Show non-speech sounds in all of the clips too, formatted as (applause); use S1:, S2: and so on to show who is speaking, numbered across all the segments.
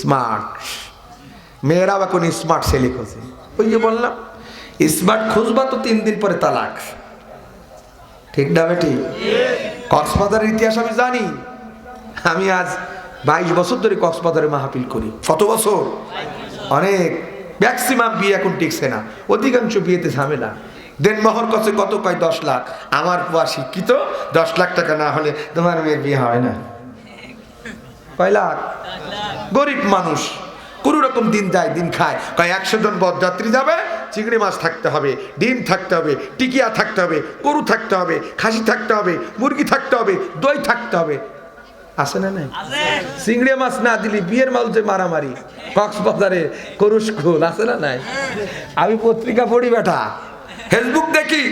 S1: Smart মেয়েরাও এখন smart ছেলে খোঁজে। ওই যে বললাম স্মার্ট খুঁজবা তো তিন দিন পরে তালাক। ঠিক না বেটি? কক্সবাজারের ইতিহাস আমি জানি। আমি আজ বাইশ বছর ধরে কক্সবাজারে মাহফিল করি। কত বছর? অনেক। ম্যাক্সিমাম বিয়ে এখন টিকছে না। অধিকাংশ বিয়েতে ঝামেলা। দেনমোহর কাছে কত কয় দশ লাখ। আমার পুয়া শিক্ষিত দশ লাখ টাকা না হলে তোমার মেয়ের বিয়ে হয় না। কয় লাখ? গরিব মানুষ। কোনো রকম দিন যায় দিন খায়। কয় একশো জন বরযাত্রী যাবে চিংড়ি মাছ থাকতে হবে ডিম থাকতে হবে টিকিয়া থাকতে হবে গরু থাকতে হবে খাসি থাকতে হবে মুরগি থাকতে হবে দই থাকতে হবে। আছে না নাই? চিংড়ি মাছ না দিলি বিয়ের মাল যে মারামারি কক্সবাজারে করুস খুল আছে না নাই? আমি পত্রিকা পড়ি বেটা। ফেসবুক দেখি,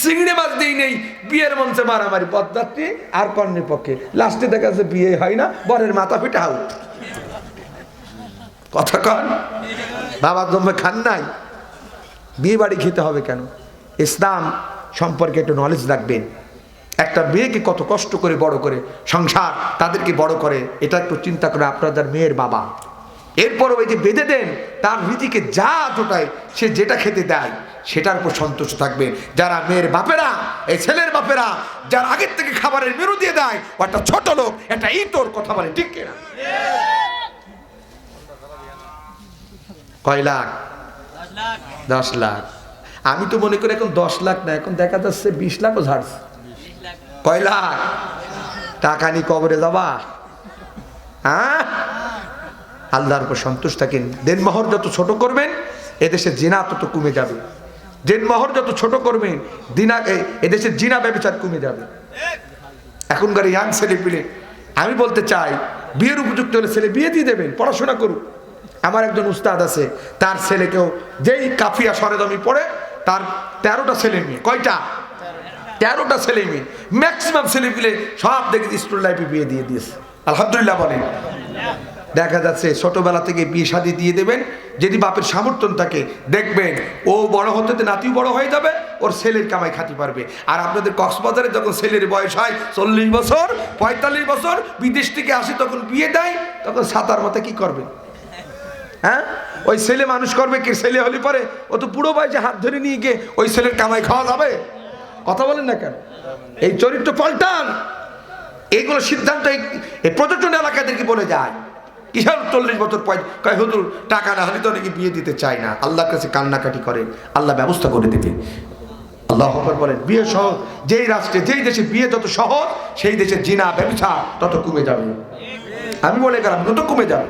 S1: চিংড়ি মাছ দিই নেই, বিয়ের মঞ্চে মারামারি পদ্মাত্রী আর কর্ণের পক্ষে। লাস্টে দেখা যাচ্ছে বিয়ে হয় না, বরের মাথা পিঠা আউট কথা কন বাবার জন্মে খান নাই, বিয়ে বাড়ি খেতে হবে কেন? ইসলাম সম্পর্কে একটু নলেজ রাখবেন। একটা মেয়েকে কত কষ্ট করে বড় করে, সংসার তাদেরকে বড় করে, এটা একটু চিন্তা করে আপনাদের মেয়ের বাবা। এরপর ওই যে বেঁধে দেন, তার রীতিকে যা জোটায় সে যেটা খেতে দেয়। সেটার উপর সন্তুষ্ট থাকবে। যারা মেয়ের বাপেরা, এই ছেলের বাপেরা, যারা আগের থেকে খাবারের মেরু দিয়ে দেয়, ও একটা ছোট লোক, একটা ইতর কথা বলে, ঠিক কিনা? কয় লাখ? দশ লাখ। আমি তো মনে করি এখন দশ লাখ না, এখন দেখা যাচ্ছে বিশ লাখও ঝাড়ছে। কয় লাখ? টাকা নি কবরে যাবা? হ্যাঁ? আল্লাহর উপর সন্তুষ্ট থাকেন। দেনমোহর যত ছোট করবেন, এদেশে জিনা তত কমে যাবে। দেনমোহর যত ছোট করবেন দিনা এ- এদেশে জিনা ব্যবচার কমে যাবে। এখনকার ইয়াং ছেলে পিলে আমি বলতে চাই, বিয়ের উপযুক্ত হলে ছেলে বিয়ে দিয়ে দেবেন, পড়াশোনা করুক। আমার একজন উস্তাদ আছে, তার ছেলেকেও যেই কাফিয়া সরেদমি পড়ে, তার তেরোটা ছেলে মেয়ে। কয়টা? তেরোটা ছেলে মেয়ে। ম্যাক্সিমাম ছেলে পিলে সব দেখে স্কুল লাইফে বিয়ে দিয়ে দিয়েছে। আলহামদুলিল্লাহ বলেন। দেখা যাচ্ছে ছোটবেলা থেকে বিয়ে শাদি দিয়ে দেবেন, যদি বাপের সামর্থ্য থাকে দেখবেন, ও বড় হতে নাতিও বড় হয়ে যাবে, ওর ছেলের কামাই খাতি পারবে আর আপনাদের কক্সবাজারে যখন ছেলের বয়স হয় চল্লিশ বছর, পঁয়তাল্লিশ বছর, বিদেশ থেকে আসে তখন বিয়ে দেয়, তখন সাঁতার মতো কি করবে? হ্যাঁ? ওই ছেলে মানুষ করবে কি ছেলে হলে পরে? ও তো পুরো বয়সে হাত ধরে নিয়ে গিয়ে ওই ছেলের কামাই খাওয়া যাবে? কথা বলেন না কেন? এই চরিত্র পাল্টান। এইগুলো সিদ্ধান্ত এই পর্যটন এলাকাদেরকে বলে যায়। কিসের চল্লিশ বছর পয় কয়, হুজুর, টাকা না হলে তো অনেকে বিয়ে দিতে চায় না। আল্লাহর কাছে কান্নাকাটি করে, আল্লাহ ব্যবস্থা করে দেবে। আল্লাহ বলেন, বিয়ে সহজ। যেই রাষ্ট্রে, যেই দেশে বিয়ে যত সহজ, সেই দেশে জিনা, ব্যবসা তত কমে যাবে। আমি বলে গেলাম তত কমে যাবে।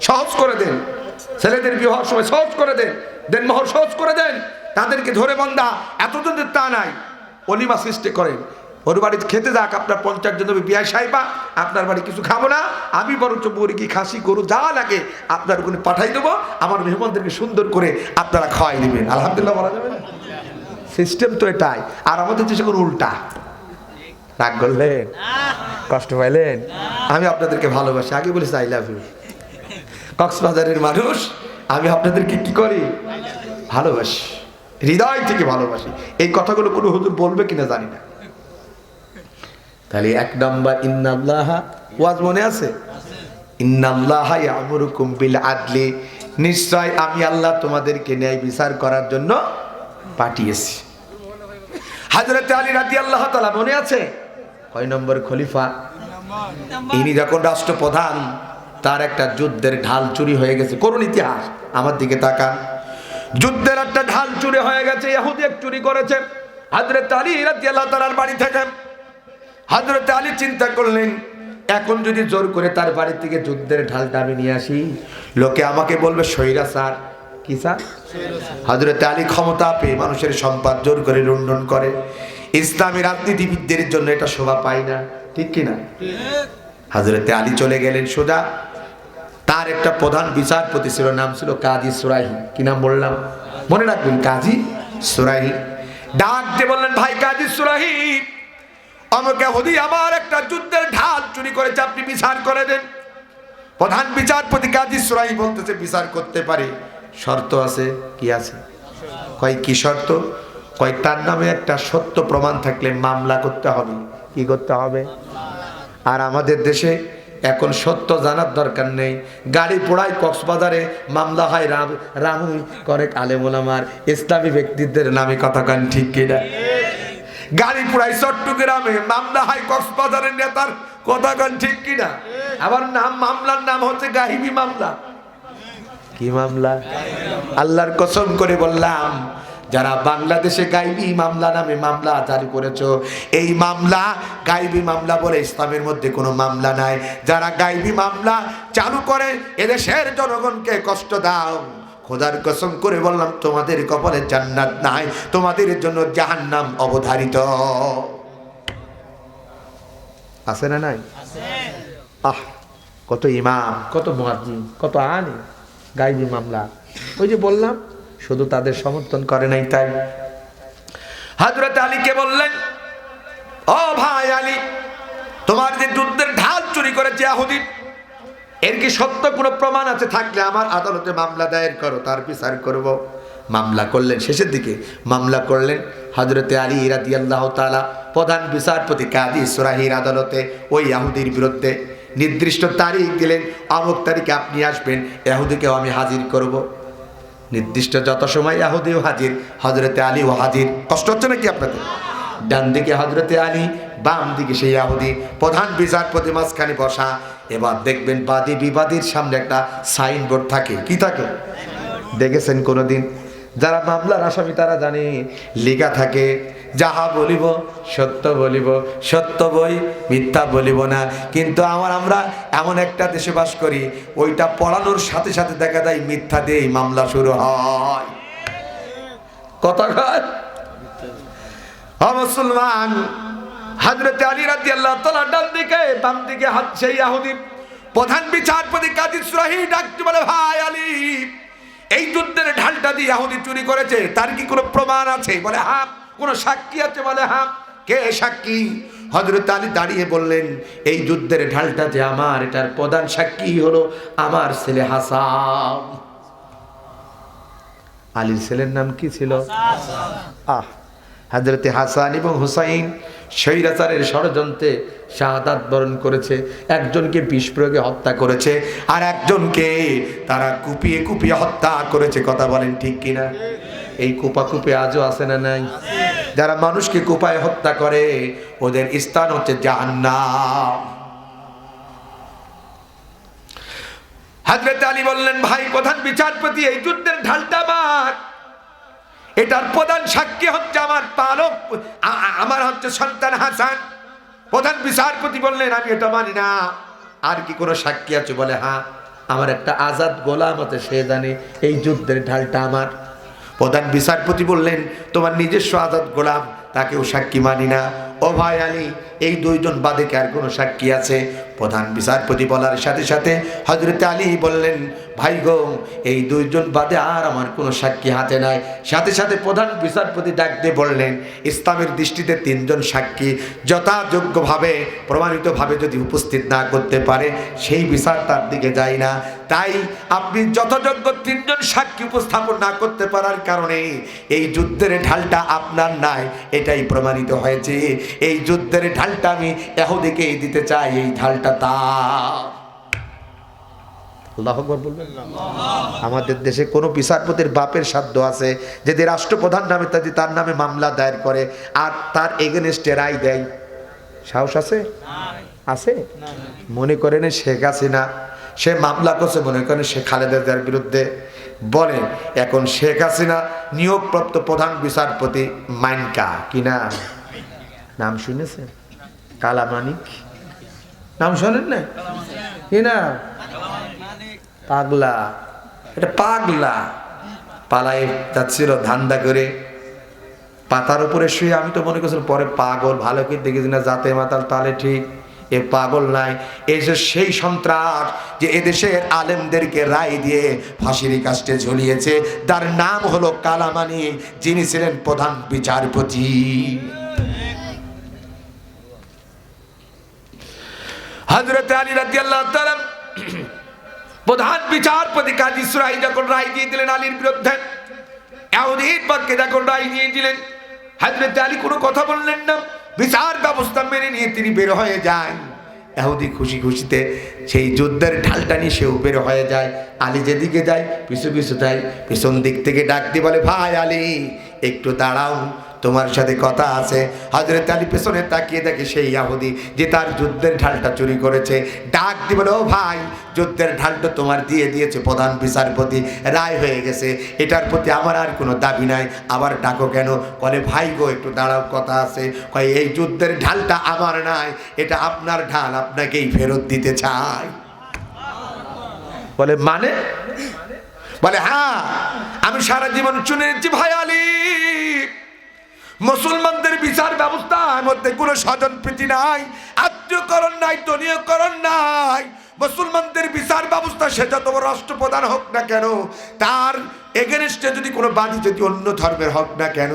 S1: সহজ করে দেন। ছেলেদের বিবাহ সময় সহজ করে দেন। দেন মহর সহজ করে দেন। তাদেরকে ধরে বন্ধা এতজন যে তা নাই। অলিমা সৃষ্টি করেন। ওর বাড়িতে খেতে যাক, আপনার পঞ্চাশ জন বিয়া সাইবা, আপনার বাড়ি কিছু খাব না, আমি বরঞ্চ মুরগি খাসি, গরু যা লাগে আপনার ওখানে পাঠাই দেবো, আমার মেহমানদেরকে সুন্দর করে আপনারা খাওয়াই দেবেন। আলহামদুলিল্লাহ বলা যাবে সিস্টেম তো এটাই। আর আমাদের দেশে কোনো উল্টা, রাগ করলেন? কষ্ট পাইলেন? আমি আপনাদেরকে ভালোবাসি, আগে বলেছি আই লাভ ইউ কক্সবাজারের মানুষ, আমি আপনাদেরকে কি করি? ভালোবাসি। হৃদয় থেকে ভালোবাসি। এই কথাগুলো কোনো হুজুর বলবে কিনা জানি না। তাহলে এক নম্বর, ইন্নাল্লাহ, ওয়াজ মনে আছে? ইন্নাল্লাহ ইয়ামুরুকুম বিল আদলি। নিশ্চয় আমি আল্লাহ তোমাদেরকে ন্যায় বিচার করার জন্য পাঠিয়েছি। হাজরত আলী রাদি আল্লাহ তালা মনে আছে? কয় নম্বর খলিফা? ইনি যখন রাষ্ট্রপ্রধান, তার একটা যুদ্ধের ঢাল চুরি হয়ে গেছে। করুন ইতিহাস, আমার দিকে তাকান। যুদ্ধের একটা ঢাল চুরি হয়ে গেছে, ইহুদি এক চুরি করেছে। হাজরত আলী রাদি আল্লাহ তালার বাড়ি থেকে হাজরত আলী চিন্তা করলেন, এখন যদি জোর করে তার বাড়ি থেকে যুদ্ধের ঢালটা আমি নিয়ে আসি, লোকে আমাকে বলবে, সৈরা স্যার। কি স্যার? হজরত আলী ক্ষমতা পেয়ে মানুষের সম্পদ জোর করে লুণ্ঠন করে। ইসলামী রাজনীতিবিদদের জন্য এটা শোভা পায় না। ঠিক কিনা হজরতে আলী চলে গেলেন সোজা। তার একটা প্রধান বিচারপতি ছিল, নাম ছিল কাজী সুরাহি কি নাম বললাম? মনে রাখবেন, কাজী সুরাহি ডাক দিয়ে বললেন, ভাই, কাজী সুরাহি আমাকে হদি আমার একটা যুদ্ধের ঢাল চুরি করেছে, আপনি বিচার করে দেন। প্রধান বিচারপতি কাজী সুরাই বলতেছে, বিচার করতে পারে। শর্ত আছে, কি আছে? কয়, কি শর্ত? কয়, তার নামে একটা সত্য প্রমাণ থাকলে মামলা করতে হবে। কি করতে হবে? আর আমাদের দেশে এখন সত্য জানার দরকার নেই। গাড়ি পোড়ায় কক্সবাজারে মামলা হয়, রাম রামুই করে আলেমুলামার ইসলামী ব্যক্তিদের নামে কথা কান, ঠিক কিনা? গাড়ি পোড়ায় চট্টগ্রামে মামলা হয় কক্সবাজারের নেতার। কথা কান ঠিক কিনা? আবার নাম মামলার নাম হচ্ছে গাহিবি মামলা। কি মামলা? আল্লাহর কসম করে বললাম যারা বাংলাদেশে গাইবি মামলা নামে মামলা জারি করেছ এই মামলা গাইবি মামলা বলে ইসলামের মধ্যে কোনো মামলা নাই। যারা গাইবি মামলা চালু করে এদেশের জনগণকে কষ্ট দাও। খোদার কসম করে বললাম, তোমাদের কপালে জান্নাত নাই, তোমাদের জন্য জাহান্নাম অবধারিত। আছে না নাই? আহ, কত ইমাম, কত মুয়াজ্জিন, কত আনে গাইবি মামলা। ওই যে বললাম, শুধু তাদের সমর্থন করে নাই তাই। হাজরত আলীকে বললেন, ও ভাই আলী, তোমার যে যুদ্ধের ঢাল চুরি করেছে আহুদি এর কি সত্য কোনো প্রমাণ আছে? থাকলে আমার আদালতে মামলা দায়ের করো, তার বিচার করব। মামলা করলেন শেষের দিকে। মামলা করলেন হজরতে আলী ইরাদি আল্লাহ তালা প্রধান বিচারপতি কাদি সুরাহির আদালতে। ওই ইয়াহুদির বিরুদ্ধে নির্দিষ্ট তারিখ দিলেন অমুক তারিখে আপনি আসবেন ইয়াহুদিকেও আমি হাজির করব। নির্দিষ্ট যত সময় ইয়াহুদিও হাজির হজরতে আলীও হাজির। কষ্ট হচ্ছে নাকি আপনাদের? ডান দিকে হজরতে আলী বাম দিকে সেই ইয়াহুদি প্রধান বিচারপতি মাঝখানে বসা এবার দেখবেন বাদী বিবাদীর সামনে একটা সাইনবোর্ড থাকে। কি থাকে? দেখেছেন কোনোদিন? যারা মামলার আসামি, তারা জানে লিখা থাকে, যাহা বলিব সত্য বলিব, সত্য বই মিথ্যা বলিব না। কিন্তু আমার, আমরা এমন একটা দেশে বাস করি, ওইটা পড়ানোর সাথে সাথে দেখা যায় মিথ্যা দিয়েই মামলা শুরু হয়। কথা মুসলমান হজরত আলী রাজি আল্লাহ তালা ডান দিকে বাম দিকে হাত সেই আহুদি। প্রধান বিচারপতি কাজী সুরাহি ডাকতে বলে ভাই আলী এই যুদ্ধের ঢালটা দিয়ে আহুদি চুরি করেছে তার কি কোনো প্রমাণ আছে? বলে হ্যাঁ কোনো সাক্ষী আছে? বলে হ্যাঁ কে সাক্ষী? হজরত আলী দাঁড়িয়ে বললেন এই যুদ্ধের ঢালটা যে আমার এটার প্রধান সাক্ষী হলো আমার ছেলে হাসান। আলীর ছেলের নাম কি ছিল? আহ হাজরতে হাসান এবং হুসাইন। স্বৈরাচারের ষড়যন্ত্রে শাহাদাত বরণ করেছে, একজনকে বিষ প্রয়োগে হত্যা করেছে, আর একজনকে তারা কুপিয়ে কুপিয়ে হত্যা করেছে। কথা বলেন ঠিক কিনা? এই কুপা কুপে আজও আছে না নাই? যারা মানুষকে কুপায় হত্যা করে, ওদের স্থান হচ্ছে জাহান্নাম। হাজরত আলী বললেন, ভাই, প্রধান বিচারপতি, এই যুদ্ধের ঢালটা আমার এটার প্রধান সাক্ষী হচ্ছে আমার পালক আমার হচ্ছে সন্তান হাসান। প্রধান বিচারপতি বললেন, আমি এটা মানি না। আর কি কোনো সাক্ষী আছে? বলে হ্যাঁ আমার একটা আজাদ গোলাম আছে, সে জানে এই যুদ্ধের ঢালটা আমার। প্রধান বিচারপতি বললেন, তোমার নিজস্ব আজাদ গোলাম, তাকেও সাক্ষী মানি না। ও ভাই আলী, এই দুইজন বাদে কি আর কোনো সাক্ষী আছে? প্রধান বিচারপতি বলার সাথে সাথে হজরত আলী বললেন, ভাই গো, এই দুইজন বাদে আর আমার কোনো সাক্ষী হাতে নাই। সাথে সাথে প্রধান বিচারপতি ডাক দিয়ে বললেন, ইসলামের দৃষ্টিতে তিনজন সাক্ষী যথাযোগ্যভাবে, প্রমাণিতভাবে যদি উপস্থিত না করতে পারে, সেই বিচার তার দিকে যায় না। তাই আপনি যথাযোগ্য তিনজন সাক্ষী উপস্থাপন না করতে পারার কারণে এই যুদ্ধের ঢালটা আপনার নাই। এটাই প্রমাণিত হয়েছে। এই যুদ্ধের ঢালটা আমি এহুদিকে দিতে চাই, এই ঢালটা তা আমাদের দেশে কোনো বিচারপতির বাপের সাধ্য আছে যদি রাষ্ট্রপ্রধান নামে যদি তার নামে মামলা দায়ের করে আর তার এগেনস্টে রায় দেয়। সাহস আছে? আছে? মনে করেন শেখ হাসিনা, সে মামলা করছে, মনে করেন শেখ খালেদা জিয়ার বিরুদ্ধে। বলে এখন শেখ হাসিনা নিয়োগপ্রাপ্ত প্রধান বিচারপতি মাইনকা, কি না নাম শুনেছেন? কালামানিক? নাম শোনেন না কি না পাগলা। এটা পাগলা। পালায় যাচ্ছিল, ধান্দা করে। পাতার উপরে শুয়ে আমি তো মনে করছিলাম, পরে পাগল, ভালো করে দেখেছি না, জাতে মাতাল, তালে ঠিক। এ পাগল নাই। এসে সেই সন্ত্রাস যে এদেশের আলেমদেরকে রায় দিয়ে ফাঁসির কাস্টে ঝুলিয়েছে, তার নাম হলো কালামানি যিনি ছিলেন প্রধান বিচারপতি। হজরত আলী রাদিয়াল্লাহু তাআলা (clears throat) প্রধান বিচারপতি কাজী সুরাই যখন রায় দিয়ে দিলেন আলীর বিরুদ্ধে পক্ষে যখন রায় দিয়ে দিলেন হাজরত আলী কোনো কথা বললেন না, বিচার ব্যবস্থা মেনে নিয়ে তিনি বের হয়ে যান। এহুদি খুশি খুশিতে সেই যুদ্ধের ঢালটা নিয়ে সেও বের হয়ে যায়। আলী যেদিকে যায়, পিছু পিছু যায় পিছন দিক থেকে ডাক দিয়ে বলে, ভাই আলী, একটু দাঁড়াও তোমার সাথে কথা আছে। হজরত আলী পেছনে তাকিয়ে দেখে সেই ইয়াহুদি যে তার যুদ্ধের ঢালটা চুরি করেছে। ডাক দিয়ে বলে, ও ভাই, যুদ্ধের ঢালটা তোমার দিয়ে দিয়েছে প্রধান বিচারপতি। রায় হয়ে গেছে। এটার প্রতি আমার আর কোনো দাবি নাই। আবার ডাকো কেন? বলে, ভাই গো, একটু দাঁড়াও, কথা আছে। কয়, এই যুদ্ধের ঢালটা আমার নাই। এটা আপনার ঢাল, আপনাকেই ফেরত দিতে চাই। বলে মানে? বলে হ্যাঁ আমি সারা জীবন নিচ্ছি ভাই আলী। মুসলমানদের বিচার ব্যবস্থার মধ্যে কোনো স্বজন প্রীতি নাই, আত্মীয়করণ নাই দলীয়করণ নাই। মুসলমানদের বিচার ব্যবস্থা সে যত রাষ্ট্রপ্রধান হোক না কেন, তার এগেনস্টে যদি কোনো বাদী যদি অন্য ধর্মের হোক না কেন,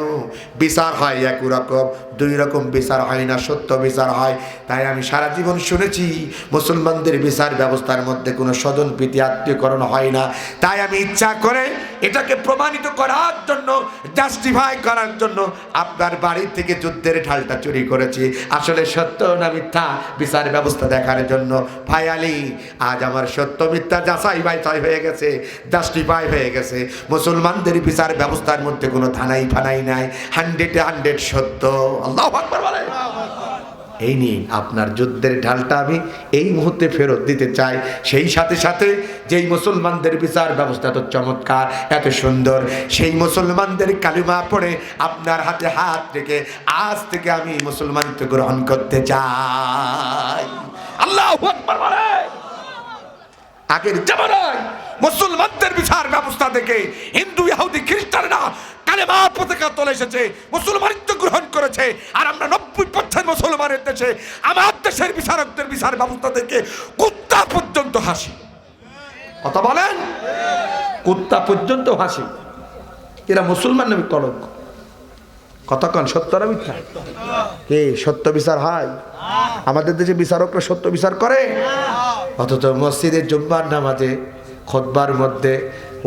S1: বিচার হয় এক রকম, দুই রকম বিচার হয় না, সত্য বিচার হয়। তাই আমি সারা জীবন শুনেছি, মুসলমানদের বিচার ব্যবস্থার মধ্যে কোনো স্বজন প্রীতি আত্মীয়করণ হয় না। তাই আমি ইচ্ছা করে এটাকে প্রমাণিত করার জন্য জাস্টিফাই করার জন্য আপনার বাড়ি থেকে যুদ্ধের ঢালটা চুরি করেছি। আসলে সত্য না মিথ্যা? বিচার ব্যবস্থা দেখার জন্য। ভাই আলী, আজ আমার সত্য মিথ্যা যাচাই বাই হয়ে গেছে জাস্টিফাই হয়ে গেছে। মুসলমানদের বিচার ব্যবস্থার মধ্যে কোনো থানাই ফানাই নাই। হান্ড্রেডে হান্ড্রেড সত্য। আল্লাহ এই নিন, আপনার যুদ্ধের ঢালটা আমি এই মুহূর্তে ফেরত দিতে চাই। সেই সাথে সাথে যেই মুসলমানদের বিচার ব্যবস্থা এত চমৎকার, এত সুন্দর। সেই মুসলমানদের কালিমা পড়ে আপনার হাতে হাত রেখে আজ থেকে আমি মুসলমানিত্ব গ্রহণ করতে চাই। আল্লাহ আগের জামানায় মুসলমানদের বিচার ব্যবস্থা থেকে হিন্দু ইহুদি খ্রিস্টানরা কালেমা পতাকা তোলে এসেছে মুসলমানিত্ব গ্রহণ করেছে, আর আমরা নব্বই পার্সেন্ট মুসলমানের দেশে, আমার দেশের বিচারকদের বিচার ব্যবস্থা থেকে কুত্তা পর্যন্ত হাসি। কথা বলেন? কুত্তা পর্যন্ত হাসি। এরা মুসলমান নবী কলঙ্ক। কতক্ষণ সত্য না মিথ্যা? কে? সত্য বিচার হয়? আমাদের দেশে বিচারকরা সত্য বিচার করে। অথচ মসজিদের জুম্মার নামাজে, খোদবার মধ্যে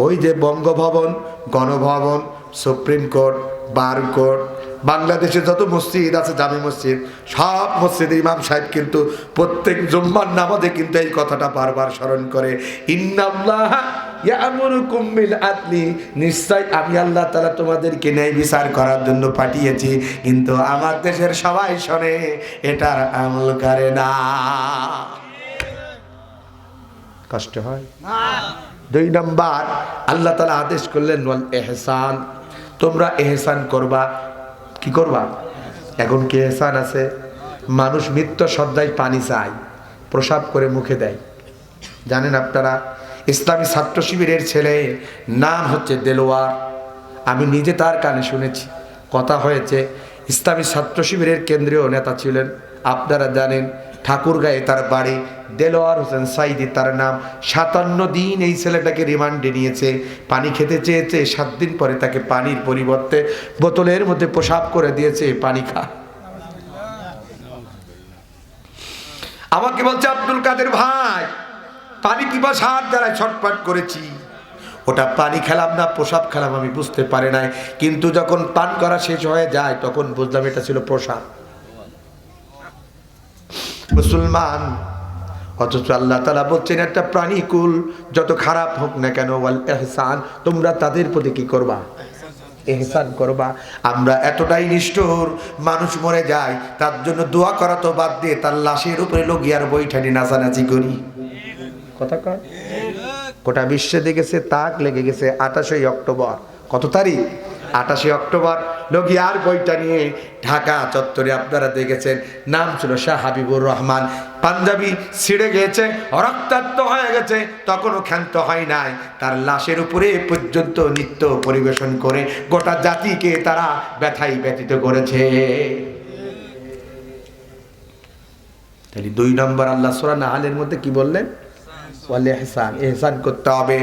S1: ওই যে Bangabhaban, Ganabhaban, supreme court, bar court বাংলাদেশে যত মসজিদ আছে জামে মসজিদ সব মসজিদের ইমাম সাহেব কিন্তু প্রত্যেক জুম্মার নামাজে কিন্তু এই কথাটা বারবার স্মরণ করে। ইন্নাল্লাহ নিশ্চয় আমি আল্লাহ তাআলা তোমাদেরকে ন্যায় বিচার করার জন্য পাঠিয়েছি কিন্তু আমার দেশের সবাই শোনে এটার আমল করে না। কষ্ট হয়? দুই নম্বর আল্লাহ তালা আদেশ করলেন এহসান তোমরা এহসান করবা কি করবা? এখন কে এসান আছে? মানুষ মৃত্যু সদ্যায় পানি চায়, প্রসাব করে মুখে দেয়। জানেন আপনারা, ইসলামী ছাত্র শিবিরের ছেলে, নাম হচ্ছে দেলোয়ার। আমি নিজে তার কানে শুনেছি। কথা হয়েছে, ইসলামী ছাত্র শিবিরের কেন্দ্রীয় নেতা ছিলেন। আপনারা জানেন ঠাকুরগাঁয়ে তার বাড়ি। দেলোয়ার হোসেন সাইদি তার নাম। সাতান্ন দিন এই ছেলেটাকে রিমান্ডে নিয়েছে। পানি খেতে চেয়েছে, সাত দিন পরে তাকে পানির পরিবর্তে বোতলের মধ্যে প্রসাব করে দিয়েছে, পানি খা। আমাকে বলছে, আব্দুল কাদের ভাই, পানি কিবা সার দ্বারা ছটপট করেছি। ওটা পানি খেলাম না, প্রসাব খেলাম, আমি বুঝতে পারি নাই। কিন্তু যখন পান করা শেষ হয়ে যায়, তখন বুঝলাম এটা ছিল প্রসাব। মুসলমান। অথচ আল্লাহ তালা বলছেন একটা প্রাণীকুল যত খারাপ হোক না কেন ওয়াল এহসান তোমরা তাদের প্রতি কি করবা? এহসান করবা। আমরা এতটাই নিষ্ঠুর মানুষ মরে যায় তার জন্য দোয়া করা তো বাদ দিয়ে তার লাশের উপরে লগিয়ার বৈঠানি নাচানাচি করি। কথা কয়? গোটা বিশ্বে দেখেছে তাক লেগে গেছে আঠাশে অক্টোবর। কত তারিখ? আঠাশে অক্টোবর লগিয়ার বইটা নিয়ে ঢাকা চত্বরে আপনারা দেখেছেন, নাম ছিল শাহ হাবিবুর রহমান। পাঞ্জাবি ছিঁড়ে গিয়েছে রক্তাক্ত হয়ে গেছে, তখনও ক্ষান্ত হয় নাই। তার লাশের উপরে পর্যন্ত নৃত্য পরিবেশন করে গোটা জাতিকে তারা ব্যথাই ব্যতীত করেছে। তাহলে দুই নম্বর আল্লাহ সোরান আলের মধ্যে কি বললেন? এহসান এহসান করতে হবে।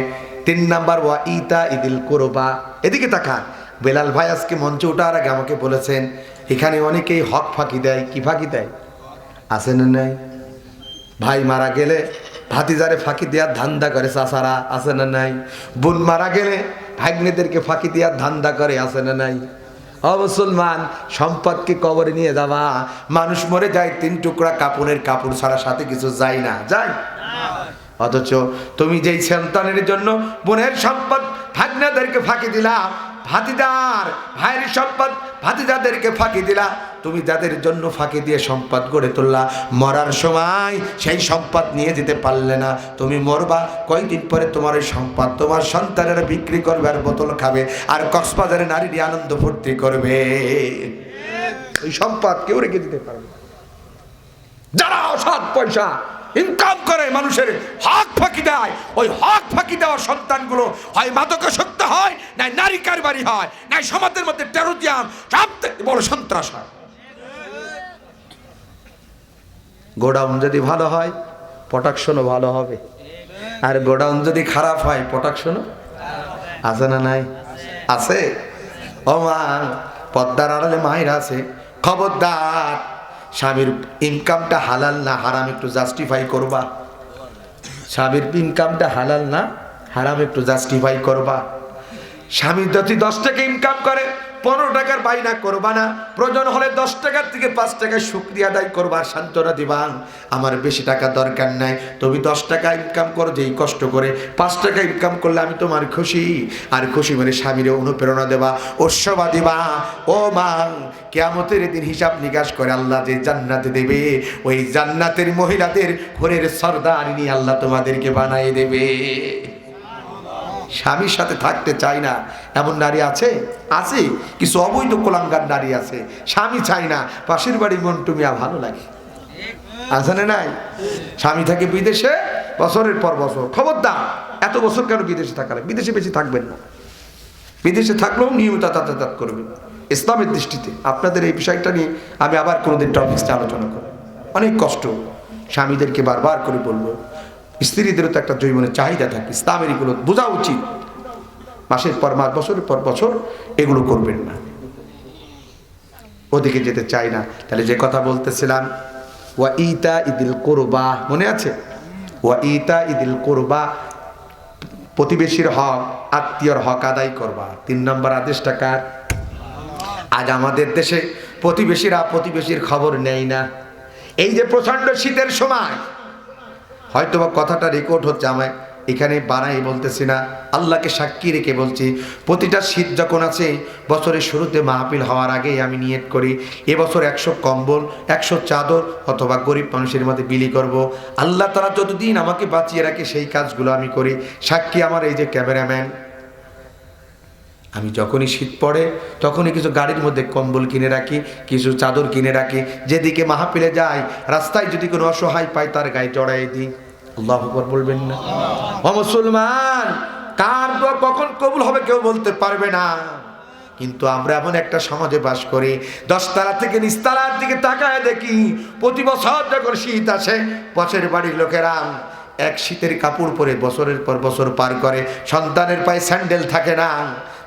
S1: তিন নাম্বার, ওয়া ইতা ইদিল কোরবা। এদিকে তাকান। বেলাল ভাই আজকে মঞ্চে ওঠার আগে আমাকে বলেছেন, এখানে অনেকেই হক ফাঁকি দেয়, কি ফাঁকি দেয়? আছে না নাই? ভাই মারা গেলে ভাতিজারে ফাঁকি দেওয়ার ধান্দা করে চাষারা আছে না নাই? বোন মারা গেলে ভাগ্নেদেরকে ফাঁকি দেওয়ার ধান্দা করে, আছে না নাই? ও মুসলমান, সম্পদকে কবরে নিয়ে যাবা মানুষ মরে যায়, তিন টুকরা কাপড়ের কাপড় ছাড়া সাথে কিছু যায় না, যায়? অথচ তুমি যেই সন্তানের জন্য বোনের সম্পদ ভাগ্নাদেরকে ফাঁকি দিলা ভাতিদার, ভাইয়ের সম্পদ, ভাতিদাদেরকে ফাঁকি দিলা। তুমি যাদের জন্য ফাঁকি দিয়ে সম্পদ গড়ে তুললা, মরার সময় সেই সম্পদ নিয়ে যেতে পারলে না। তুমি মরবা কয়েকদিন পরে তোমার ওই সম্পদ তোমার সন্তানেরা বিক্রি করবে আর বোতল খাবে, আর কক্সবাজারে নারী আনন্দ ফুর্তি করবে। ওই সম্পদ কেউ রেখে দিতে পারবে। যারা অসৎ পয়সা ইনকাম করে, মানুষের হক ফাঁকি দেয়। ওই হক ফাঁকি দেওয়া সন্তানগুলো হয় মাদকাসক্ত হয়, নাই নারী কারবারি হয়, নাই সমাজের মধ্যে টেরোরিয়াম, সব থেকে বড় সন্ত্রাস হয়। গোডাউন যদি ভালো হয় প্রোটাকশনও ভালো হবে। আর গোডাউন যদি খারাপ হয় প্রোটাকশনও আছে না নাই? আছে। ও মা পদ্মার আড়ালে মায়ের আছে। খবরদার স্বামীর ইনকামটা হালাল না, হারাম একটু জাস্টিফাই করবা। স্বামীর ইনকামটা হালাল না, হারাম একটু জাস্টিফাই করবা। স্বামী যদি দশ টাকা ইনকাম করে, পনেরো টাকার বাইনা করবা না। প্রয়োজন হলে দশ টাকার থেকে পাঁচ টাকা শুক্রিয়া আদায় করবার সান্ত্বনা দিবা। আমার বেশি টাকা দরকার নাই, তুমি দশ টাকা ইনকাম করো, যেই কষ্ট করে পাঁচ টাকা ইনকাম করলে আমি তোমার খুশি। আর খুশি মানে স্বামীরে অনুপ্রেরণা দেবা, উৎসবা দিবা। ও মা, কেয়ামতের দিন হিসাব নিকাশ করে আল্লাহ যে জান্নাতে দেবে, ওই জান্নাতের মহিলাদের ঘরের সর্দার নিয়ে আল্লাহ তোমাদেরকে বানাই দেবে। স্বামীর সাথে থাকতে চায় না। এমন নারী আছে? আছে। কিছু অবৈধ কোলাঙ্গার নারী আছে। স্বামী চাই না। পাশের বাড়ির মন্টু মিয়া ভালো লাগে। আছে না নাই? স্বামী থাকে বিদেশে, বছরের পর বছর। খবরদার। এত বছর কেন বিদেশে থাকা? বিদেশে বেশি থাকবেন না। বিদেশে থাকলেও নিয়মিত যাতায়াত করবেন। ইসলামের দৃষ্টিতে। আপনাদের এই বিষয়টা নিয়ে আমি আবার কোনোদিন টপিক্সে আলোচনা করব। অনেক কষ্ট। স্বামীদেরকে বারবার করে বলব। স্ত্রীদেরও তো একটা জৈবনের চাহিদা থাকে ইসলামের এগুলো বোঝা উচিত। মাসের পর মাস, বছরের পর বছর এগুলো করবেন না। ওদিকে যেতে চাই না। তাহলে যে কথা বলতেছিলাম, ওয়া ইতা ইদিল কোরবা, মনে আছে? ওয়া ইতা ইদিল কোরবা, প্রতিবেশীর হক, আত্মীয়র হক আদায় করবা। তিন নম্বর আদেশটা কার? আজ আমাদের দেশে প্রতিবেশীরা প্রতিবেশীর খবর নেয় না। এই যে প্রচণ্ড শীতের সময় হয়তো বা কথাটা রেকর্ড হচ্ছে আমায়, এখানে বানাই বলতেছি না, আল্লাহকে সাক্ষী রেখে বলছি, প্রতিটা শীত যখন আছে, বছরের শুরুতে মাহফিল হওয়ার আগেই আমি নিয়ত করি, এবছর একশো কম্বল, একশো চাদর অথবা গরিব মানুষের মধ্যে বিলি করব। আল্লাহ তারা যতদিন আমাকে বাঁচিয়ে রাখে, সেই কাজগুলো আমি করি। সাক্ষী আমার এই যে ক্যামেরাম্যান। আমি যখনই শীত পড়ে, তখনই কিছু গাড়ির মধ্যে কম্বল কিনে রাখি, কিছু চাদর কিনে রাখি। যেদিকে মাহাপিলে যাই, রাস্তায় যদি কোনো অসহায় পাই তার গায়ে জড়াই দিই। আল্লাহ বলবেন না। ও মুসলমান, কার কখন কবুল হবে কেউ বলতে পারবে না। কিন্তু আমরা এমন একটা সমাজে বাস করি, দশতলা থেকে নিচতলার দিকে তাকায় দেখি, প্রতি বছর যখন শীত আসে, পথের বাড়ির লোকেরা এক শীতের কাপড় পরে বছরের পর বছর পার করে, সন্তানের পায়ে স্যান্ডেল থাকে না।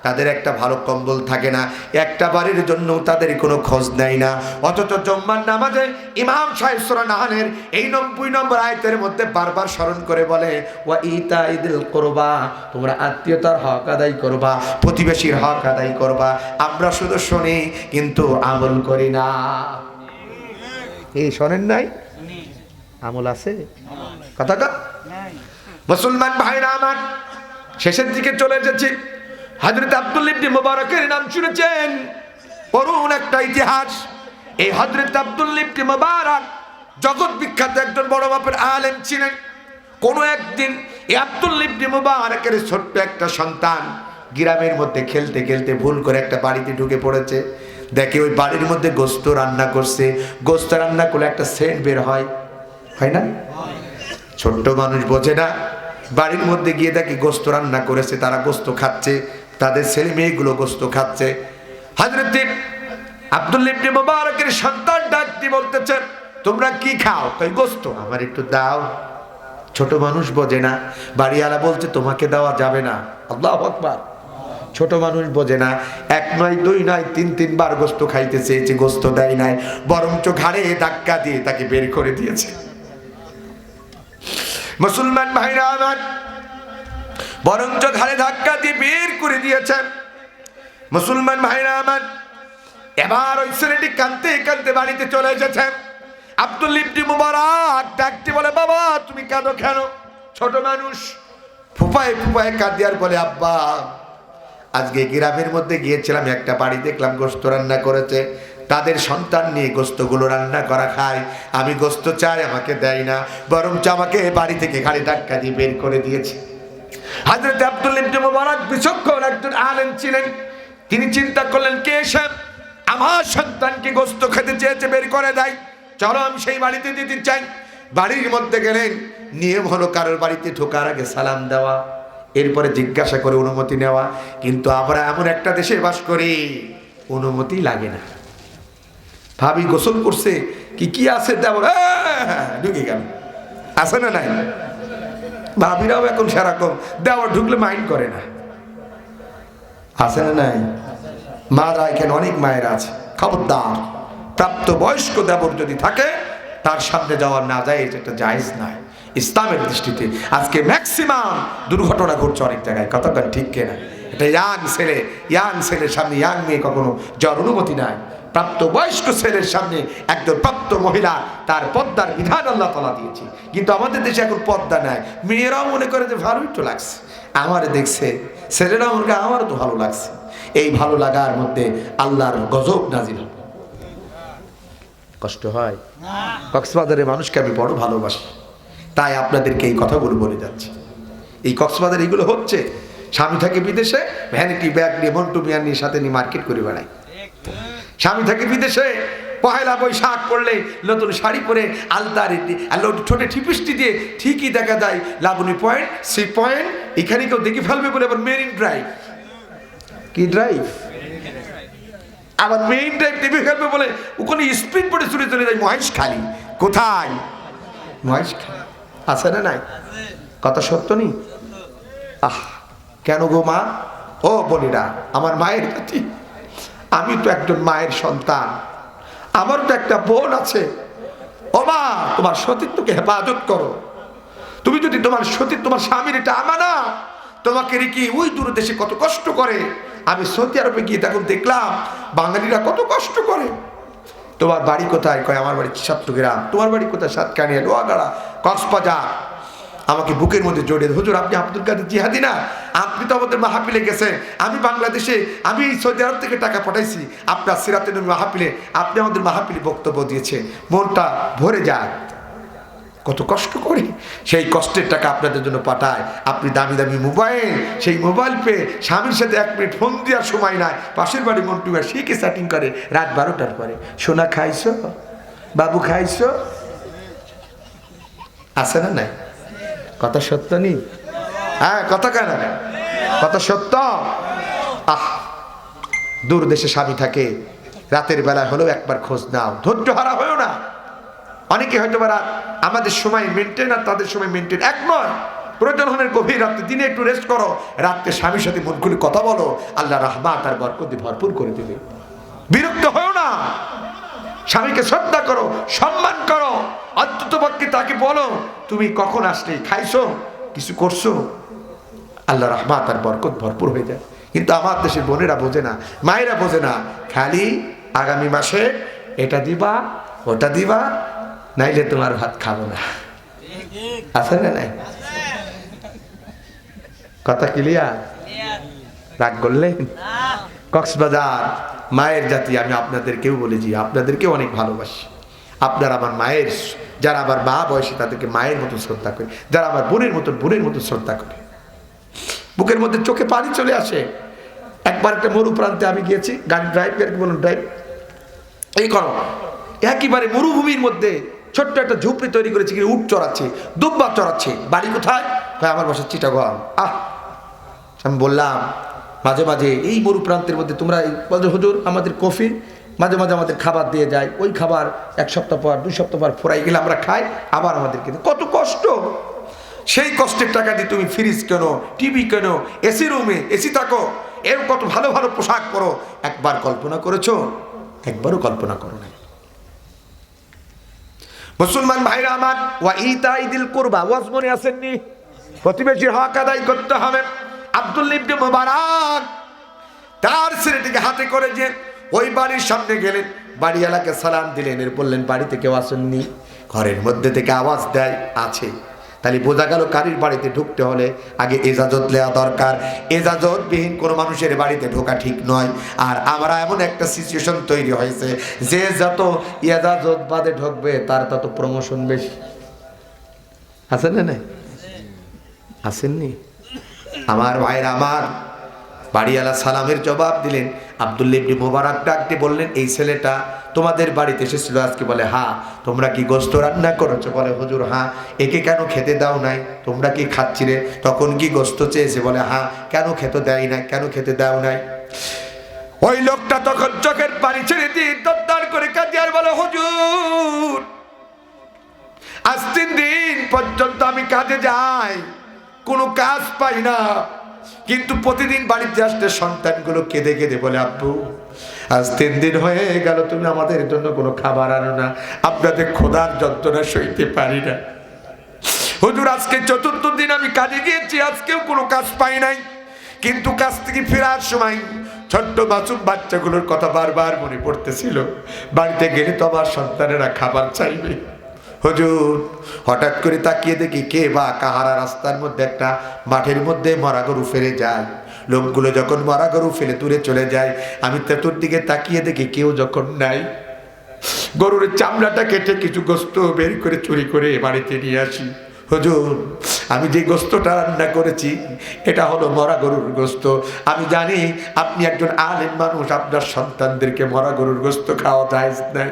S1: তাদের একটা ভালো কম্বল থাকে না একটা বাড়ির জন্য তাদের কোনো খোঁজ নেয় না। অথচ জম্মার নামাজে ইমাম সাহেব সুরা নাহানের এই নব্বই নম্বর আয়তের মধ্যে বারবার স্মরণ করে বলে ওয়া ইতা ইদিল করবা তোমরা আত্মীয়তার হক আদায় করবা প্রতিবেশীর হক আদায় করবা আমরা শুধু শুনি কিন্তু আমল করি না এই শোনেন নাই? আমল আছে? কথাটা মুসলমান ভাইরা আমার শেষের দিকে চলে এসেছি। হজরত আব্দুল ইবনে মুবারকের নাম শুনেছেন? করুন একটা ইতিহাস। এই হজরত আব্দুল ইবনে মুবারক জগৎ বিখ্যাত একজন বড় বাপের আলেম ছিলেন। কোনো একদিন এই আব্দুল ইবনে মুবারকের ছোট্ট একটা সন্তান গ্রামের মধ্যে খেলতে খেলতে ভুল করে একটা বাড়িতে ঢুকে পড়েছে। দেখে ওই বাড়ির মধ্যে গোস্ত রান্না করছে। গোস্ত রান্না করলে একটা সেন্ট বের হয়। হয় না? ছোট্ট মানুষ বোঝে না। বাড়ির মধ্যে গিয়ে দেখি গোস্ত রান্না করেছে, তারা গোস্ত খাচ্ছে। তাদের ছেলে মেয়েগুলো গোস্ত খাচ্ছে। হাজরত আব্দুল ইবনে মোবারকের সন্তান ডাকতি বলতেছে তোমরা কি খাও? তাই গোস্ত। আমার একটু দাও। ছোট মানুষ বোঝে না। বাড়িওয়ালা বলছে, তোমাকে দেওয়া যাবে না। আল্লাহ আকবার। ছোট মানুষ বোঝে না। এক নয়, দুই নয়, তিন, তিনবার গোস্ত খাইতে চেয়েছে, গোস্ত দেয় নাই। বরঞ্চ ঘাড়ে ধাক্কা দিয়ে তাকে বের করে দিয়েছে। মুসলমান ভাইরা আমার বরঞ্চ ঘাড়ে ধাক্কা দিয়ে বের করে দিয়েছেন। মুসলমান ভাইরা আমার, এবার ওই ছেলেটি কানতে কানতে বাড়িতে চলে এসেছেন আব্দুল ইবনি মুবারক ডাকতে বলে, বাবা, তুমি কাঁদো কেন? ছোট মানুষ ফুপায় ফুপায় কাঁদিয়ার বলে, আব্বা, আজকে গ্রামের মধ্যে গিয়েছিলাম, একটা বাড়ি দেখলাম, গোস্ত রান্না করেছে। তাদের সন্তান নিয়ে গোস্তগুলো রান্না করা খায়। আমি গোস্ত চাই, আমাকে দেয় না। বরঞ্চ আমাকে বাড়ি থেকে গাড়ি ধাক্কা দিয়ে বের করে দিয়েছে। হাজরত আব্দুল ইবনে মুবারক বিচক্ষণ একজন আলেম ছিলেন। তিনি চিন্তা করলেন, কে এসে আমার সন্তানকে গোস্ত খেতে চেয়েছে, বের করে দেয়। চলো, আমি সেই বাড়িতে দিতে চাই। বাড়ির মধ্যে গেলেন নিয়ম হলো কারোর বাড়িতে ঢোকার আগে সালাম দেওয়া, এরপরে জিজ্ঞাসা করে অনুমতি নেওয়া। কিন্তু আমরা এমন একটা দেশে বাস করি, অনুমতি লাগে না। ভাবি গোসল করছে, কি কি আছে দেওয়ার ঢুকে গেল। আছে না নাই? ভাবিরাও এখন সেরকম। দেওয়ার ঢুকলে মাইন্ড করে না। আছে না নাই? মারা এখানে অনেক মায়ের আছে। খবরদার। প্রাপ্ত বয়স্ক দেবর যদি থাকে, তার সামনে যাওয়ার না যায়, এটা জায়েজ নয়। ইসলামের দৃষ্টিতে আজকে ম্যাক্সিমাম দুর্ঘটনা ঘটছে অনেক জায়গায়। কতক্ষণ ঠিক কেনা? এটা ইয়াং ছেলে, ইয়াং ছেলের সামনে ইয়াং মেয়ে কখনো যাওয়ার অনুমতি নাই। প্রাপ্ত বয়স্ক ছেলের সামনে একজন প্রাপ্ত মহিলা তার পদ্মার বিধান আল্লাহ তালা দিয়েছে। কিন্তু আমাদের দেশে এখন পদ্মা নাই। মেয়েরাও মনে করে যে ভালোই তো লাগছে। আমার দেখছে, ছেলেরাও মনে করে আমারও তো ভালো লাগছে। এই ভালো লাগার মধ্যে আল্লাহর গজব হবে। কষ্ট হয়? কক্সবাজারের মানুষকে আমি বড় ভালোবাসি। তাই আপনাদেরকে এই কথাগুলো বলে যাচ্ছি। এই কক্সবাজার এগুলো হচ্ছে, স্বামী থাকে বিদেশে, ভ্যানিটি ব্যাগ নিয়ে, মন্টু মিয়ার নিয়ে সাথে নিয়ে মার্কেট করে বেড়ায়। স্বামী থাকে বিদেশে, পহেলা বৈশাখ পড়লে নতুন শাড়ি পরে আলতার ঠোঁটে ঠিপিস্টি দিয়ে ঠিকই দেখা যায় লাবণী পয়েন্ট সি পয়েন্ট, এখানে কেউ দেখে ফেলবে বলে আবার মেরিন ড্রাইভ। কি ড্রাইভ? আবার মেইন ড্রাইভ টিভি ফেলবে বলে ওখানে স্পিড পড়ে চলে চলে যায় মহেশ খালি কোথায়? মহেশ খালি আছে না নাই? কথা সত্য নি? আহ, কেন গো মা? ও বলিরা আমার মায়ের কাছে আমি তো একজন মায়ের সন্তান। আমার তো একটা বোন আছে। ও মা তোমার সতীত্বকে হেফাজত করো। তুমি যদি তোমার সতী তোমার স্বামীর এটা আমানা, তোমাকে রেখে ওই দূর দেশে কত কষ্ট করে। আমি সৌদি আরবে গিয়ে তখন দেখলাম, বাঙালিরা কত কষ্ট করে। তোমার বাড়ি কোথায়? কয়, আমার বাড়ি চট্টগ্রাম তোমার বাড়ি কোথায়? সাতকানিয়া লোয়াগাড়া কক্সবাজার। আমাকে বুকের মধ্যে জড়িয়ে হুজুর, আপনি আব্দুল কাদের জিহাদি না? আপনি তো আমাদের মাহাপিলে গেছেন। আমি বাংলাদেশে, আমি সৌদি আরব থেকে টাকা পাঠাইছি। আপনার সিরাতের মাহাপিলে আপনি আমাদের মাহাপিলে বক্তব্য দিয়েছেন। মনটা ভরে যায়। কত কষ্ট করে সেই কষ্টের টাকা আপনাদের জন্য পাঠায়। আপনি দামি দামি মোবাইল, সেই মোবাইল পেয়ে স্বামীর সাথে এক মিনিট ফোন দেওয়ার সময় নাই। পাশের বাড়ি মন্টু আর শিখে সেটিং করে? রাত বারোটার পরে। সোনা খাইছো? বাবু খাইছো? আছে না নাই? কথা সত্য নি? হ্যাঁ কথা কেন কথা সত্য? আহ, দূর দেশে স্বামী থাকে, রাতের বেলা হলেও একবার খোঁজ নাও। ধৈর্য হারা হয়েও না। অনেকে হয়তো বা রাত আমাদের সময় মেনটেন আর তাদের সময় মেনটেন এক নয়। প্রয়োজন হলে গভীর রাত্রে দিনে একটু রেস্ট করো। রাত্রে স্বামীর সাথে মন খুলে কথা বলো। আল্লাহ রাহমা তার বরকতি ভরপুর করে দেবে। বিরক্ত হয়েও না। স্বামীকে শ্রদ্ধা করো সম্মান করো। অন্তত পক্ষে তাকে বলো তুমি কখন আসলে? খাইছো? কিছু করছ? আল্লাহ রহমা তার বরকত ভরপুর হয়ে যায়। কিন্তু আমার দেশের বোনেরা বোঝে না মায়েরা বোঝে না খালি আগামী মাসে এটা দিবা ওটা দিবা নাইলে তোমার ভাত খাব না। আছে না নাই? কথা ক্লিয়ার? রাগ করলেন? কক্সবাজার। মায়ের জাতি, আমি আপনাদেরকেও বলেছি আপনাদেরকেও অনেক ভালোবাসি। আপনার আমার মায়ের, যারা আমার মা বয়সী, তাদেরকে মায়ের মতো শ্রদ্ধা করে। যারা আমার বোনের মতো বোনের মতো শ্রদ্ধা করে। বুকের মধ্যে চোখে পানি চলে আসে। একবার একটা মরু প্রান্তে আমি গিয়েছি, গাড়ি ড্রাইভ করে বলুন ড্রাইভ এই করো, একেবারে মরুভূমির মধ্যে ছোট্ট একটা ঝুপড়ি তৈরি করেছে, কি উট চড়াচ্ছে, দুব্বা চড়াচ্ছে। বাড়ি কোথায়? আমার বাসা চিটাগড় আহ, আমি বললাম মাঝে মাঝে এই মরু প্রান্তের মধ্যে তোমরা হুজুর, আমাদের কফি। মাঝে মাঝে আমাদের খাবার দিয়ে যায়। ওই খাবার এক সপ্তাহ পর, দুই সপ্তাহ পর ফোরাই গেলে আমরা খাই, আবার আমাদেরকে দেয়। কত কষ্ট! সেই কষ্টের টাকা দিয়ে তুমি ফ্রিজ কেন টিভি কেন এসি রুমে এসি থাকো, এর কত ভালো ভালো পোশাক পরো। একবার কল্পনা করেছ? একবারও কল্পনা করো না মুসলমান ভাইরা আমার, ওয়া ইতা ইদিল কুরবা ওয়াজ মনে আসেননি? প্রতিবেশীর হক আদায় করতে হবে। আব্দুল ইবনে মুবারক তার ছেলেটিকে হাতে করে যে ওই বাড়ির সামনে গেলেন, বাড়িওয়ালাকে সালাম দিলেন, এর বললেন, বাড়িতে কেউ আসেননি? ঘরের মধ্যে থেকে আওয়াজ দেয়, আছে। তাহলে বোঝা গেল কারির বাড়িতে ঢুকতে হলে আগে এজাজত নেওয়া দরকার। এজাজতবিহীন কোনো মানুষের বাড়িতে ঢোকা ঠিক নয়। আর আমরা এমন একটা সিচুয়েশন তৈরি হয়েছে, যে যত এজাজত বাদে ঢুকবে, তার তত প্রমোশন বেশি। আছে না আসেননি? আমার ভাইরা আমার বাড়িওয়ালা সালামের জবাব দিলেন। আবদুল্লিবনি মোবারক ডাকতে বললেন, এই ছেলেটা তোমাদের বাড়িতে এসেছিল আজকে? বলে, হা, তোমরা কি গোস্ত রান্না করেছ? বলে, হুজুর হ্যাঁ একে কেন খেতে দাও নাই? তোমরা কি খাচ্ছিলে তখন কি গোস্ত চেয়েছে? বলে, হা, কেন খেতে দেয় নাই? কেন খেতে দাও নাই? ওই লোকটা তখন চোখের পানি ছেড়ে দিয়ে দরদার করে কাঁদি আর বলে, হুজুর, আজ তিন দিন পর্যন্ত আমি কাজে যাই। কোনো কাজ পাই না। কিন্তু প্রতিদিন বাড়িতে আসতে সন্তানগুলো কেঁদে কেঁদে বলে, আব্বু, আজ তিন দিন হয়ে গেল, তুমি আমাদের জন্য কোনো খাবার আনো না। আপনাদের খোদার যন্ত্রণা সইতে পারি না। হুজুর, আজকে চতুর্থ দিন আমি কাজে গিয়েছি, আজকেও কোনো কাজ পাই নাই। কিন্তু কাজ থেকে ফেরার সময় ছোট্ট মাসুম বাচ্চাগুলোর কথা বারবার মনে পড়তেছিল। বাড়িতে গেলে তো আমার সন্তানেরা খাবার চাইবে। হুজুর, হঠাৎ করে তাকিয়ে দেখি কে বা কাহারা রাস্তার মধ্যে একটা মাঠের মধ্যে মরা গরু ফেলে যায়। লোকগুলো যখন মরা গরু ফেলে দূরে চলে যায়, আমি তেতুর দিকে তাকিয়ে দেখি কেউ যখন নাই। গরুর চামড়াটা কেটে কিছু গোস্ত বের করে চুরি করে বাড়িতে নিয়ে আসি। হুজুর, আমি যে গোস্তটা রান্না করেছি, এটা হলো মরা গরুর গোস্ত। আমি জানি আপনি একজন আলেম মানুষ, আপনার সন্তানদেরকে মরা গরুর গোস্ত খাওয়া যায় নাই।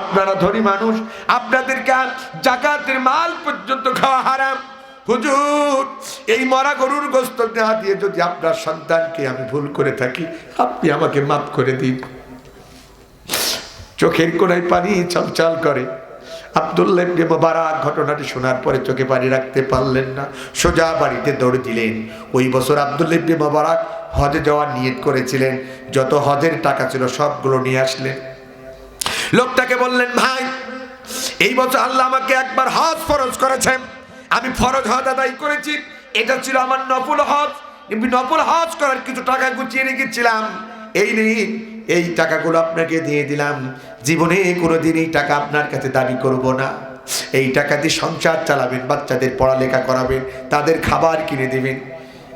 S1: আপনারা ধনী মানুষ, আপনাদেরকে জাকাতের মাল পর্যন্ত খাওয়া হারাম। হুজুর, এই মরা গরুর গোস্ত না দিয়ে যদি আপনার সন্তানকে আমি ভুল করে থাকি, আপনি আমাকে মাফ করে দিন। চোখের কোনায় পানি চলচল করে। আবদুল্লাহ ইবনে মোবারক ঘটনাটি শোনার পরে চোখে পানি রাখতে পারলেন না, সোজা বাড়িতে দৌড় দিলেন। ওই বছর আবদুল্লাহ ইবনে মোবারক হজে যাওয়ার নিয়ত করেছিলেন। যত হজের টাকা ছিল সবগুলো নিয়ে আসলেন। লোকটাকে বললেন, ভাই, এই বছর আল্লাহ আমাকে একবার হজ ফরজ করেছেন আমি ফরজ হজ আদায় করেছি। এটা ছিল আমার নফল হজ। নফল হজ করার কিছু টাকা গুছিয়ে রেখেছিলাম। এই নিন এই টাকাগুলো আপনাকে দিয়ে দিলাম। জীবনে কোনোদিন এই টাকা আপনার কাছে দাবি করব না। এই টাকা দিয়ে সংসার চালাবেন, বাচ্চাদের পড়ালেখা করাবেন, তাদের খাবার কিনে দেবেন।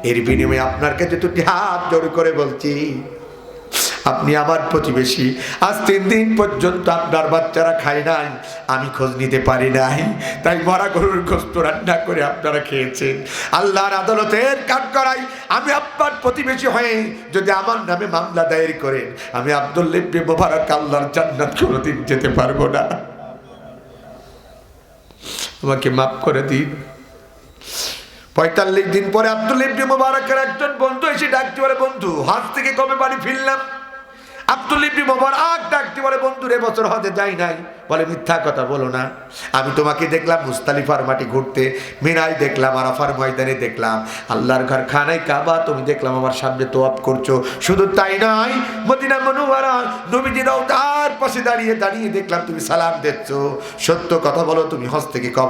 S1: এর বিনিময়ে আপনার কাছে দুটি হাত জোর করে বলছি আপনি আমার প্রতিবেশী। আজ তিন দিন পর্যন্ত আপনার বাচ্চারা খায় নাই, আমি খোঁজ নিতে পারি নাই। তাই মরা গরুর গোস্ত রান্না করে আপনারা খেয়েছেন। আল্লাহর আদালতের কাঠ করাই আমি আপনার প্রতিবেশী হয়ে যদি আমার নামে মামলা দায়ের করেন, আমি আবদুল্লিবনে মোবারক আল্লাহর জান্নাত কোনোদিন যেতে পারব না। আমাকে মাফ করে দিন। পঁয়তাল্লিশ দিন পরে আব্দুল ইবনে মোবারকের একজন বন্ধু এসে ডাকতে পারে, বন্ধু, হাত থেকে কবে বাড়ি ফিরলাম? আব্দুল ইবনে মোবারক ডাকতে পারে বন্ধু রে বছর হতে যাই নাই। বলে, মিথ্যা কথা বলো না। আমি তোমাকে দেখলাম মুস্তালিফার মাটি ঘুরতে মিনাই দেখলাম, আরাফার ময়দানে দেখলাম। আল্লাহর ঘর খানায় কাবা, তুমি দেখলাম আমার সামনে তোয়াপ করছ। শুধু তাই নয়, মদিনা মনুয়ারা, নবীজি তার পাশে দাঁড়িয়ে দাঁড়িয়ে দেখলাম তুমি সালাম দিচ্ছ। সত্য কথা বলো, তুমি হজ থেকে কবে